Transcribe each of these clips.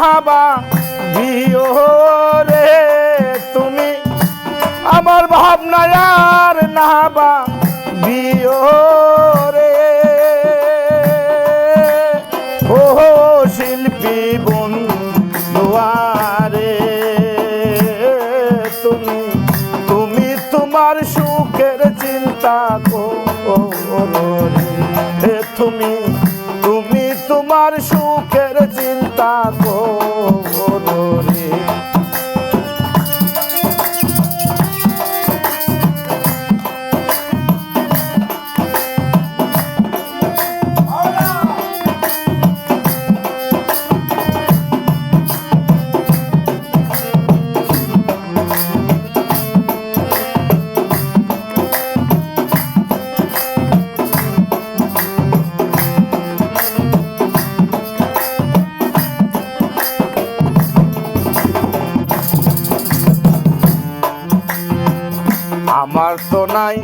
নাহাবা দিও রে তুমি। আমার ভাবনায় আর নাহাবা দিও রে। ও শিল্পী বন্ধুয়ারে তুমি তুমি তোমার সুখের চিন্তা করো তুমি তুমি তোমার সুখের চিন্তা করো আমার তো নাই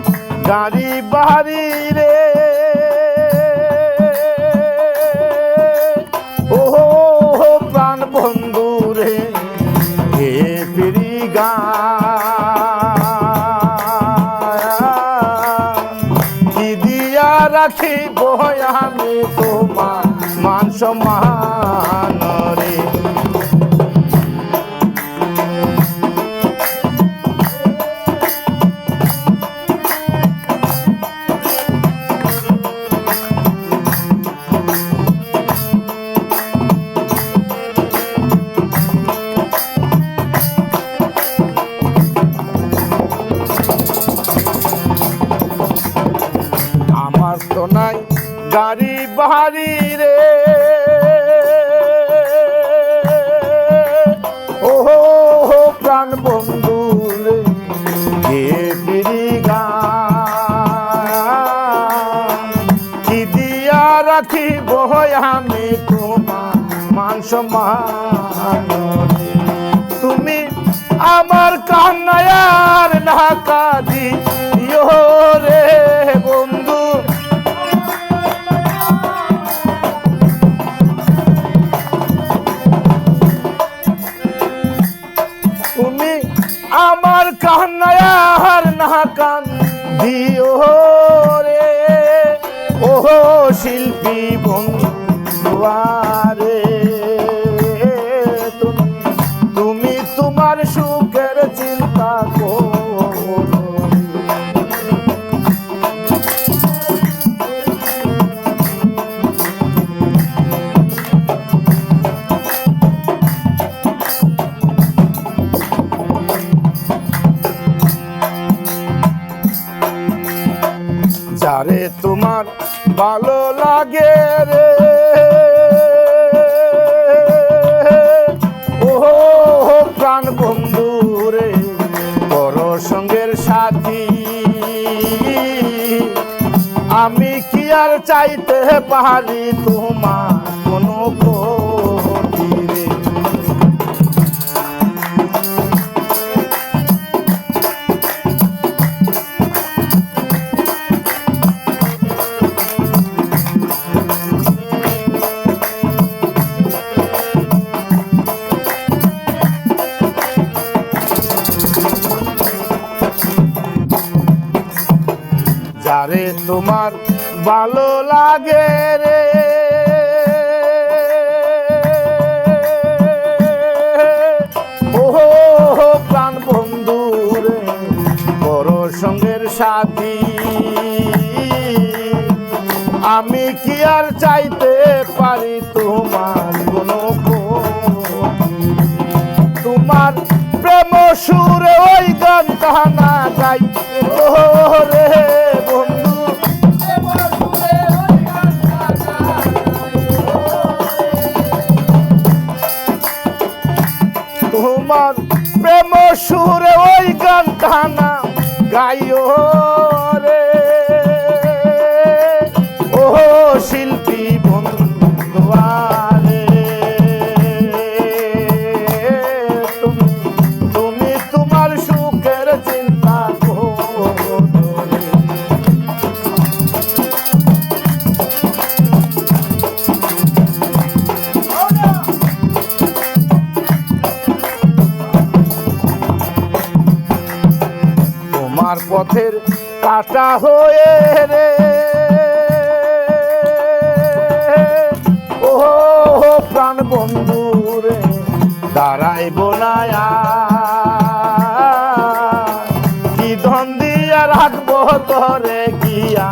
গাড়ি বাড়ি রে। ও প্রাণ বন্ধু রে, হে ফিরি গা। কি দিয়া রাখি বয় আমি তোমার মান সম্মান রে? প্রাণ বন্ধু কে গান কি দিয়া আমি তোমার মান সম্মান তুমি আমার কান্নায়ার ঢাকা দিও আমার কান্নায়ার না কান দিও রে। ও শিল্পী বন্ধুয়ারে তোমার ভালো লাগে রে। ও প্রাণ বন্ধু রে, বড় সঙ্গের সাথী। আমি কি আর চাইতে পারি তোমার যারে তোমার ভালো লাগে রে। ও প্রাণ বন্ধু রে, বড় সঙ্গের সাথী। আমি কি আর চাইতে পারি তোমার কোনো তোমার প্রেম সুরে ওই গান কাহানা গাই রে। তোমার প্রেম সুরে ওই গান কাহানা গাইও রে। ও শিল্পী পথের কাটা হয়ে রে। ও প্রাণ বন্ধু রে দাঁড়াই না কি ধন দিয়া রাখব তরে গিয়া?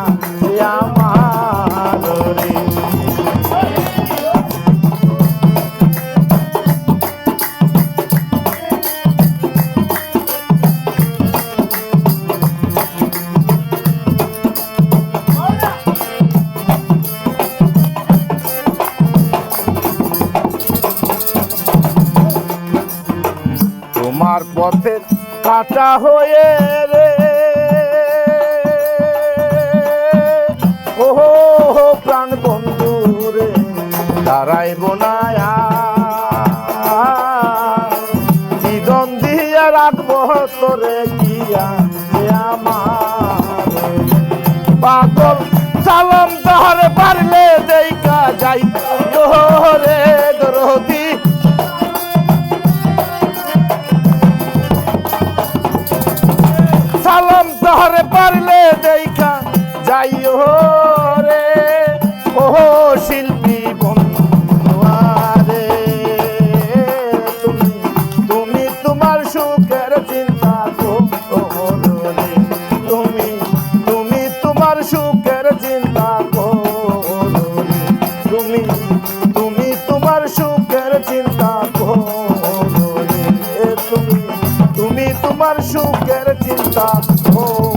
পথের কাটা হয়ে রে। ও প্রাণ বন্ধু রে, দাঁড়াইব না জীবন দিয়া রাখব তোরে গিয়া আমার? পাগল, সালাম তাহারে পারলে দেইকা যাই রে দেখা যাইও রে। ও শিল্পী বন্ধুয়ারে তুমি তুমি তোমার সুখের চিন্তা করো তুমি তুমি তোমার সুখের চিন্তা করো তুমি তুমি তোমার সুখের চিন্তা করো তুমি তুমি তোমার সুখের চিন্তা করো